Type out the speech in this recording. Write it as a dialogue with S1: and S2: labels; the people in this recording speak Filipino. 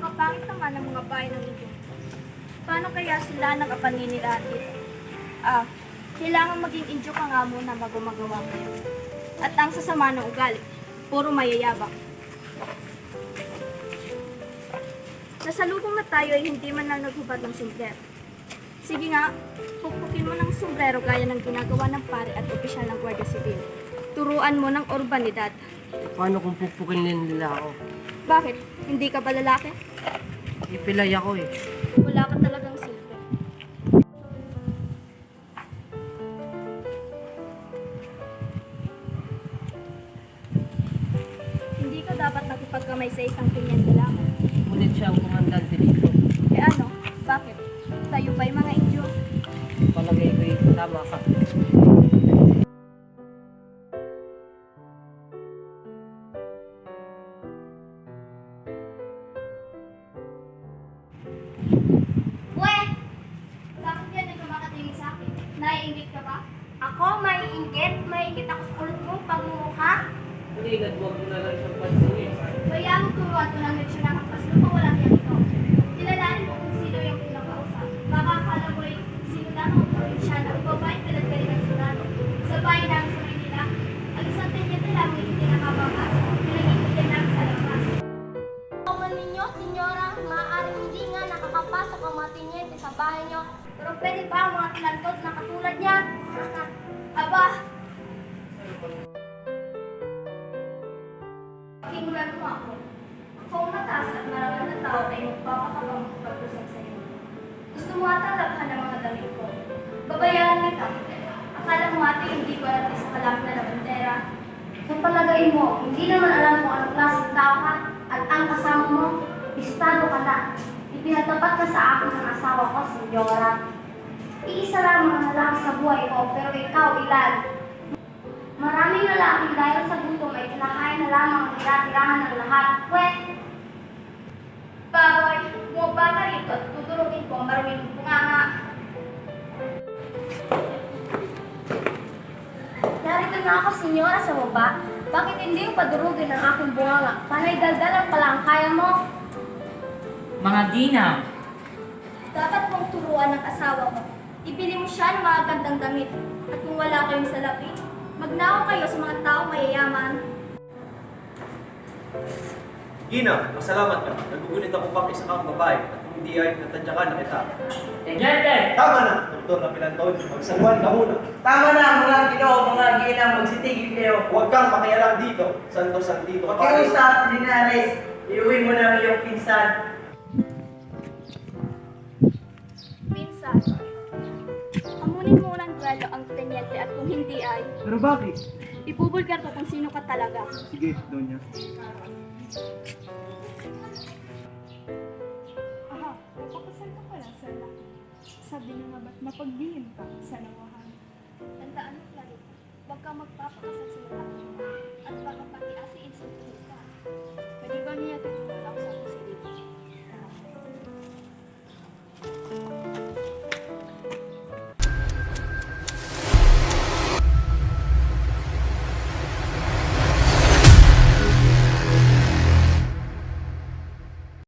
S1: tinatirahan ng mga bayan ng Indio. Paano kaya sila nakapaninirahan dito? Ah, kailangan maging Indio ka nga muna bago magawa kayo. At ang sasama ng ugali, puro mayayabang. Nasalubong na tayo ay hindi man lang naghubad ng sombrero. Sige nga, pukpukin mo ng sombrero gaya ng ginagawa ng pare at opisyal ng Guardia Civil. Turuan mo ng urbanidad.
S2: Paano kung pupukin nila ako?
S1: Bakit? Hindi ka ba lalaki?
S2: Ipilay ako eh.
S1: Wala ka talagang silbi. Hindi ka dapat nakipagkamay sa isang pinyente lamang.
S2: Ngunit siya ang kumandante dito.
S1: Eh ano? Bakit? Tayo ba'y mga Indio?
S2: Palagay ko eh, tama ka.
S1: Naiingit ka ba? Ako? Maiingit? Maiingit ako sa kulot mo pagmumukha?
S2: Hindi, nagwag mo na lang siyang pansinin.
S1: Kaya mo turuan ko ng leksyon ng kapaslo pa walang yan ito.
S3: Mga bahay nyo.
S1: Pero pwede ba ang mga tinantot na katulad niya? Aba! Kinulan mo ako. Ako ang mataas at marangal na tao ay magpapakabang pag-usap sa iyo. Gusto mo ata labhan ng mga damit ko. Babayaran kita. Akala mo ate hindi ko alam sa kalap na labandera.
S3: Sa palagay mo, hindi naman alam kung anong klaseng tao ka at ang kasama mo, istado ka na. Ipinatapat ka sa akin ng asawa ko, senyora. Iisa lamang ang lalaki sa buhay ko, pero ikaw ilan. Maraming lalaki dahil sa gutom ay kinakain na lamang ang tira-tirahan ng lahat. We,
S1: Baboy, bumaba ka rito at tutulogin ko ang maruming bunganga.
S3: narito na ako, senyora, sa baba. Bakit hindi mo padurugin ang aking bunganga? Panay daldalan pala ang kaya mo.
S2: Mga ginang,
S1: Dapat mong turuan ng asawa mo. Ibili mo siya ng mga gandang damit. At kung wala kayong salapi, magnakaw kayo sa mga tao mayayaman.
S4: Gina, masalamat ka. Nagugunit ako pang isa kang babae at kung hindi ay natadyakan na kita.
S2: Tenyente!
S4: Tama na, Doktor na Pilanton. Magsaguan ka muna.
S5: Tama na mga ginoo, mga ginang, magsitigil kayo.
S4: Huwag kang makialam dito. Santo Santito.
S5: Pakiusap, Linares, iuwi mo na ang iyong pinsan.
S1: Minsan, amunin mo ng duelo ang tenyente at kung hindi ay,
S4: Pero bakit?
S1: ibubulgar ko kung sino ka talaga.
S4: Sige, Donya.
S6: Aha, napakasal ka pala lalaki. Sabi niyo nga ba't mapagbihim ka sa nawahan?
S1: Tandaan mo, Clarita, huwag kang magpapakasal sa lalaki